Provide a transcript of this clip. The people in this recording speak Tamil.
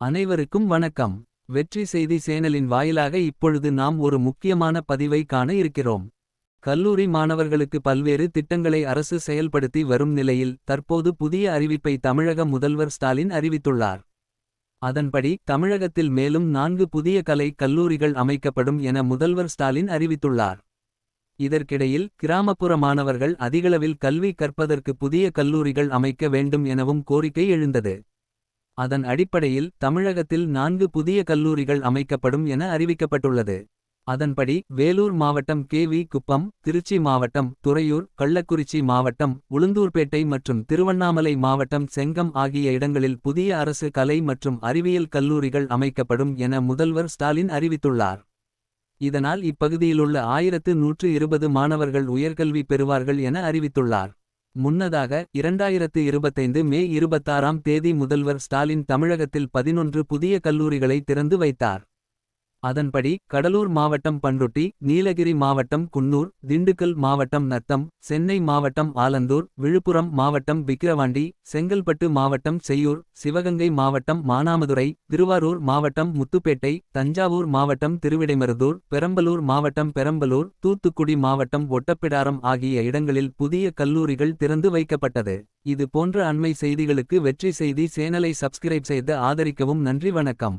அனைவருக்கும் வணக்கம். வெற்றி செய்தி சேனலின் வாயிலாக இப்பொழுது நாம் ஒரு முக்கியமான பதிவை காண இருக்கிறோம். கல்லூரி மாணவர்களுக்கு பல்வேறு திட்டங்களை அரசு செயல்படுத்தி வரும் நிலையில் தற்போது புதிய அறிவிப்பை தமிழக முதல்வர் ஸ்டாலின் அறிவித்துள்ளார். அதன்படி தமிழகத்தில் மேலும் நான்கு புதிய கலை கல்லூரிகள் அமைக்கப்படும் என முதல்வர் ஸ்டாலின் அறிவித்துள்ளார். இதற்கிடையில் கிராமப்புற மாணவர்கள் அதிகளவில் கல்வி கற்பதற்கு புதிய கல்லூரிகள் அமைக்க வேண்டும் எனவும் கோரிக்கை எழுந்தது. அதன் அடிப்படையில் தமிழகத்தில் நான்கு புதிய கல்லூரிகள் அமைக்கப்படும் என அறிவிக்கப்பட்டுள்ளது. அதன்படி வேலூர் மாவட்டம் கே வி குப்பம் திருச்சி மாவட்டம் துறையூர் கள்ளக்குறிச்சி மாவட்டம் உளுந்தூர்பேட்டை மற்றும் திருவண்ணாமலை மாவட்டம் செங்கம் ஆகிய இடங்களில் புதிய அரசு கலை மற்றும் அறிவியல் கல்லூரிகள் அமைக்கப்படும் என முதல்வர் ஸ்டாலின் அறிவித்துள்ளார். இதனால் இப்பகுதியிலுள்ள ஆயிரத்து நூற்று இருபது மாணவர்கள் உயர்கல்வி பெறுவார்கள் என அறிவித்துள்ளார். முன்னதாக இரண்டாயிரத்து இருபத்தைந்து மே இருபத்தாறாம் தேதி முதல்வர் ஸ்டாலின் தமிழகத்தில் பதினொன்று புதிய கல்லூரிகளை திறந்து வைத்தார். அதன்படி கடலூர் மாவட்டம் பண்ருட்டி நீலகிரி மாவட்டம் குன்னூர் திண்டுக்கல் மாவட்டம் நத்தம் சென்னை மாவட்டம் ஆலந்தூர் விழுப்புரம் மாவட்டம் விக்கிரவாண்டி செங்கல்பட்டு மாவட்டம் செய்யூர் சிவகங்கை மாவட்டம் மானாமதுரை திருவாரூர் மாவட்டம் முத்துப்பேட்டை தஞ்சாவூர் மாவட்டம் திருவிடைமருதூர் பெரம்பலூர் மாவட்டம் பெரம்பலூர் தூத்துக்குடி மாவட்டம் ஒட்டப்பிடாரம் ஆகிய இடங்களில் புதிய கல்லூரிகள் திறந்து வைக்கப்பட்டது. இது போன்ற அண்மை செய்திகளுக்கு வெற்றி செய்தி சேனலை சப்ஸ்கிரைப் செய்து ஆதரிக்கவும் நன்றி வணக்கம்.